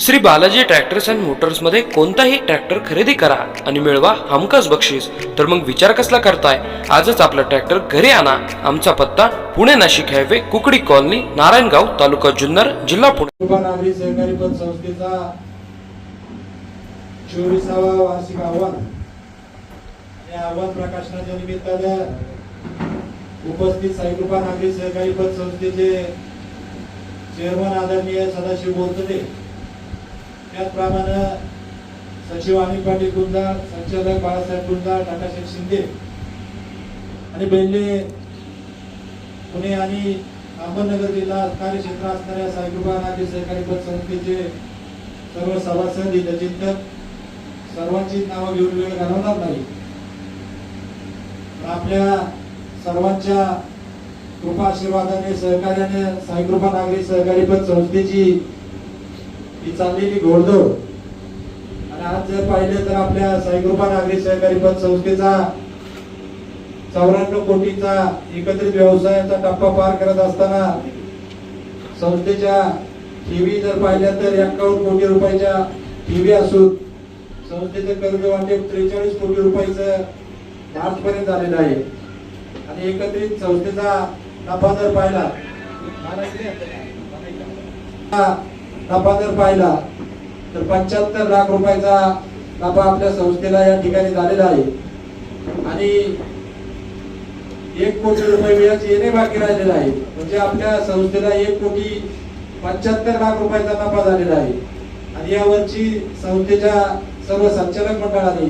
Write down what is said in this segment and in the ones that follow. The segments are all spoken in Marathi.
श्री बालाजी ट्रॅक्टर्स अँड मोटर्समध्ये कोणताही ट्रॅक्टर खरेदी करा आणि मिळवा हमखास बक्षीस. तर मग विचार कसला करताय? आजच आपला ट्रॅक्टर घरी आणा. आमचा पत्ता पुणे नाशिक हायवे कुकडी कॉलनी नारायणगाव तालुका जुन्नर जिल्हा पुणे. नागरी सहकारी पत संस्थेचा चोवीसावा वार्षिक आव्हान. या आव्हान प्रकाशनाच्या निमित्तानं उपस्थित साईकृपा नागरी सहकारी पत संस्थेचे चेअरमन आदरणीय सदाशिव बोलतते त्याचप्रमाणे सचिव अनिल पाटील गुंजार संचालक बाळासाहेब गुंजार टाटाशेठ शिंदे आणि बेल्ले पुणे आणि अहमदनगर जिल्हा कार्यक्षेत्र असणाऱ्या साईकृपा नागरी सहकारी पत संस्थेचे सर्व सभासद हितचिंतक सर्वांची नावं घेऊन वेळ घालवणार नाही. आपल्या सर्वांच्या कृपा आशीर्वादाने सहकार्याने साईकृपा नागरी सहकारी पत संस्थेची ही चाललेली घोडदौड. आणि आज जर पाहिलं तर आपल्या साईकृपा नागरी सहकारी पत संस्थेचा चौऱ्याण्णव कोटीचा एकत्रित व्यवसायाचा टप्पा पार करत असताना संस्थेच्या ठेवी जर पाहिल्या तर एक्कावन्न कोटी रुपयाच्या ठेवी असून संस्थेचं कर्ज वाटेप त्रेचाळीस कोटी रुपयाचं मार्च पर्यंत झालेलं आहे. आणि एकत्रित संस्थेचा नफा जर पाहिला नफा जर पाहिला तर पंच्याहत्तर लाख रुपयाचा नफा आपल्या संस्थेला या ठिकाणी झालेला आहे. आणि एक कोटी रुपये व्याज येणे बाकी राहिलेलं आहे. म्हणजे आपल्या संस्थेला एक कोटी पंच्याहत्तर लाख रुपयाचा नफा झालेला आहे. आणि यावरची संस्थेच्या सर्व संचालक मंडळाने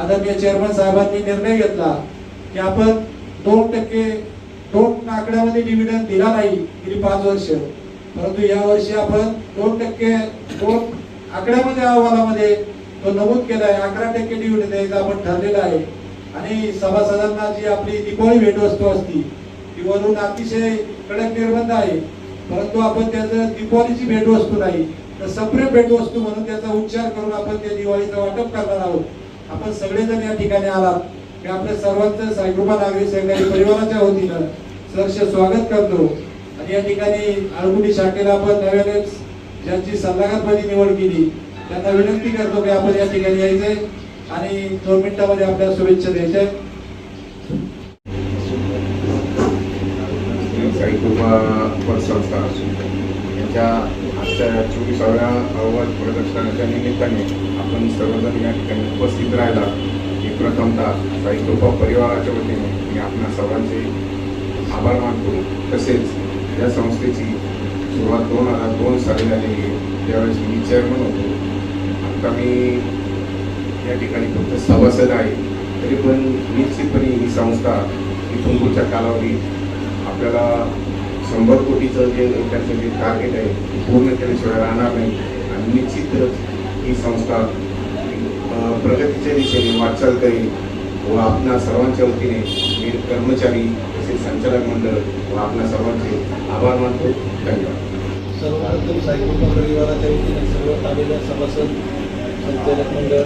आदरणीय चेअरमन साहेबांनी निर्णय घेतला की आपण दोन टक्के दोन आकड्यामध्ये डिव्हिडंड दिला नाही गेली पाच वर्ष. परंतु यावर्षी आपण दोन टक्के दोन आकड्यामध्ये अहवालामध्ये तो नमूद केलाय अकरा टक्के डिव्हिडंड द्यायचा आपण ठरलेला आहे. आणि सभासदांना जी आपली दिवाळी भेटवस्तू असती ती वरून अतिशय कडक निर्बंध आहे. परंतु आपण त्याचं दिपावलीची भेटवस्तू नाही तर सेपरेट भेटवस्तू म्हणून त्याचा उच्चार करून आपण त्या दिवाळीचं वाटप करणार आहोत. आपण सगळेजण या ठिकाणी आलात. मी आपल्या सर्वांचं साईकृपा नागरी सहकारी परिवाराच्या वतीनं सहर्ष स्वागत करतो. आणि या ठिकाणी आळगुडी शाखेला आपण नव्यानेच ज्यांची सल्लागारपदी निवड केली त्यांना विनंती करतो की आपण या ठिकाणी यायचंय आणि दोन मिनिटामध्ये आपल्या शुभेच्छा द्यायच्या आहेत. यांच्या आजच्या चोवीसाव्या अहवाल प्रदर्शनाच्या निमित्ताने आपण सर्वजण या ठिकाणी उपस्थित राहिला ही प्रथमता साईकृपा परिवाराच्या वतीने मी आपल्या सर्वांचे आभार मानतो तसेच या संस्थेची सुरुवात दोन हजार दोन साली झालेली आहे. त्यावेळेस मी चेअरमन होतो. आता मी या ठिकाणी फक्त सभासद आहे. तरी पण निश्चितपणे ही संस्था इथून पुढच्या कालावधीत आपल्याला शंभर कोटीचं जे त्यांचं जे टार्गेट आहे ते पूर्ण केल्याशिवाय राहणार नाही. आणि निश्चितच ही संस्था प्रगतीच्या दिशेने वाटचाल करेल व आपणा सर्वांच्या वतीने कर्मचारी तसेच संचालक मंडळ व आपणा सर्वांचे आभार मानतो. धन्यवाद. सर्वप्रथम साईकृपा परिवाराच्या वतीने सर्व आलेल्या सभासद संचालक मंडळ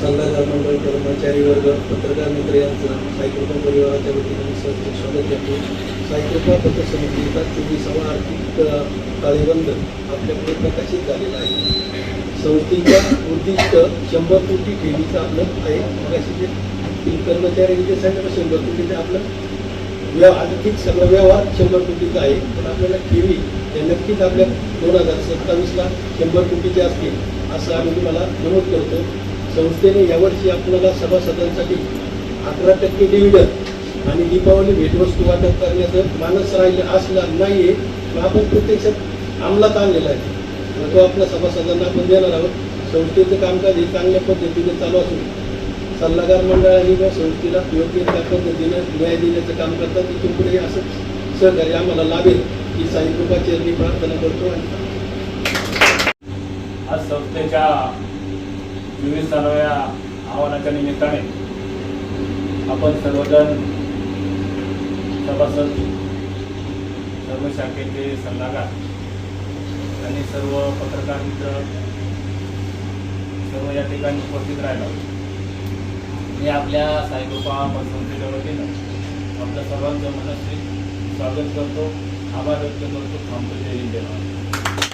सल्लागार मंडळ कर्मचारी वर्ग पत्रकार मित्र यांचं साईकृपा परिवाराच्या वतीने मी स्वागत करतो. साईकृपा पतसमितीचा चोवीसावा आर्थिक ताळेबंद आपल्याकडे प्रकाशित झालेला आहे. संस्थेच्या उद्दिष्ट शंभर कोटी ठेवीचं आपलं आहे. मगाशी जे कर्मचारी जे सांगितलं शंभर कोटीचं आपलं व्यवहार आर्थिक सगळं व्यवहार शंभर कोटीचा आहे. पण आपल्याला ठेवी हे नक्कीच आपल्या दोन हजार सत्तावीसला शंभर कोटीचे असतील असं आम्ही तुम्हाला नमूद करतो. संस्थेने यावर्षी आपल्याला सभासदांसाठी अकरा टक्के डिव्हिडन आणि दीपावली भेटवस्तू वाटप करण्याचं मानस राहिलं असलं नाही आहे पण आपण प्रत्यक्षात अंमलात आणलेला आहे. तो आपल्या सभासदांना आपण देणार आहोत. संस्थेचं कामकाज हे चांगल्या पद्धतीने चालू असून सल्लागार मंडळाने किंवा संस्थेला योग्य त्या पद्धतीनं न्याय देण्याचं काम करतात. तिथून पुढे असं सहकार्य आम्हाला लाभेल ही साईकृपाची मी प्रार्थना करतो आणि आज संस्थेच्या चोवीसाव्या आव्हानाच्या निमित्ताने आपण सर्वजण सभासद सर्व शाखेचे सल्लागार आणि सर्व पत्रकार मित्र सर्व या ठिकाणी उपस्थित राहिलो. मी आपल्या साईकृपा संस्थेच्या वतीनं आपलं सर्वांचं मनस्वी स्वागत करतो आभार व्यक्त करतो. थांबतो जय हिंद. जय